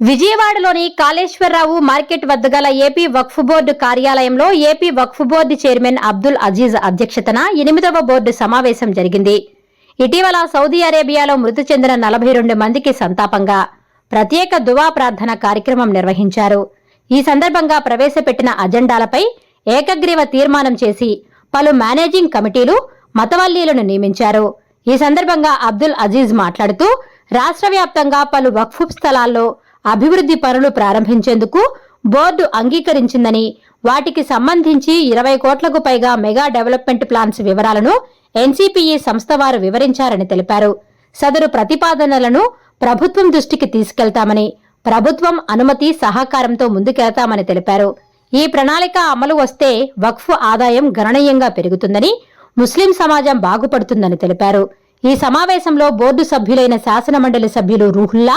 విజయవాడలోని కాళేశ్వరరావు మార్కెట్ వద్ద గల ఏపీ వక్ఫ్ బోర్డు కార్యాలయంలో AP Waqf board chairman Abdul Aziz అధ్యక్షతన ఎనిమిదవ బోర్డు సమావేశం జరిగింది. ఇటీవల సౌదీ అరేబియాలో మృతి చెందిన నలభై రెండు మందికి సంతాపంగా ప్రత్యేక దువా ప్రార్థన కార్యక్రమం నిర్వహించారు. ఈ సందర్భంగా ప్రవేశపెట్టిన అజెండాలపై ఏకగ్రీవ తీర్మానం చేసి పలు మేనేజింగ్ కమిటీలు మతవల్లీలను నియమించారు. ఈ సందర్భంగా అబ్దుల్ అజీజ్ మాట్లాడుతూ రాష్ట్ర వ్యాప్తంగా పలు వక్ఫ్ స్థలాల్లో అభివృద్ధి పనులు ప్రారంభించేందుకు బోర్డు అంగీకరించిందని వాటికి సంబంధించి ఇరవై కోట్లకు పైగా మెగా డెవలప్మెంట్ ప్లాన్స్ వివరాలను ఎన్సీపీఈ సంస్థ వారు వివరించారని తెలిపారు. సదరు ప్రతిపాదనలను ప్రభుత్వం దృష్టికి తీసుకెళ్తామని ప్రభుత్వం అనుమతి సహకారంతో ముందుకెళ్తామని తెలిపారు. ఈ ప్రణాళిక అమలు వస్తే వక్ఫ్ ఆదాయం గణనీయంగా పెరుగుతుందని ముస్లిం సమాజం బాగుపడుతుందని తెలిపారు. ఈ సమావేశంలో బోర్డు సభ్యులైన శాసనమండలి సభ్యులు రూహుల్లా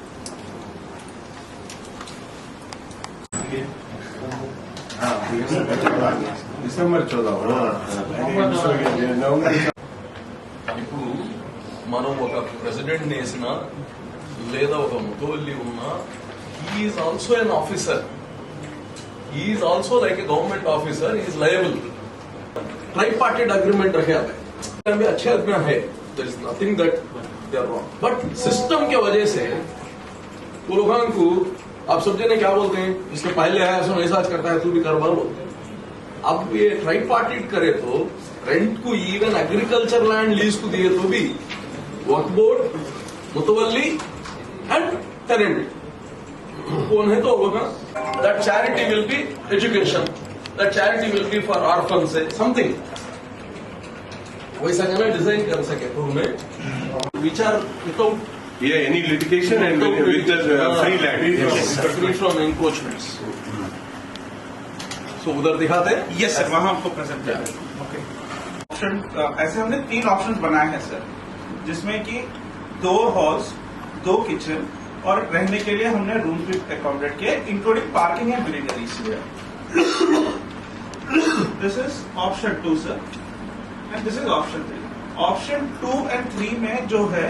డిసెంబర్ చోదాం ఇప్పుడు మనం ఒక ప్రెసిడెంట్ వేసిన లేదా ఒక ముతవల్లి ఉన్నా he's also an officer he's also like a government officer he is liable tripartite agreement रखे आप भी अच्छे आदमी है there is nothing that they are wrong but system के वजह से वो लोगों को आप समझे ने क्या बोलते हैं? इसके पहले आया सो ऐसा करता है, तू भी कर बोलते हैं। अब ये ट्राई पार्टीड करे तो रेंट को इवन एग्रीकल्चर लैंड लीज को दिए तो भी Waqf board mutawalli and tenant कौन है तो होगा that charity will be education that charity will be for orphan से समथिंग वैसा कहना डिज़ाइन कर सके तो हमें विचार without Yeah, any litigation and with, with the uh, free land. Free from encroachments. So उधर दिखाते हैं यस सर वहाँ हमको प्रेजेंट कर ओके ऑप्शन ऐसे हमने तीन ऑप्शंस बनाए हैं सर जिसमें कि दो हॉल्स दो किचन और रहने के लिए हमने रूम भी अकोमोडेट किए including parking and greeneries this is option two sir and this is option three option two and three में जो है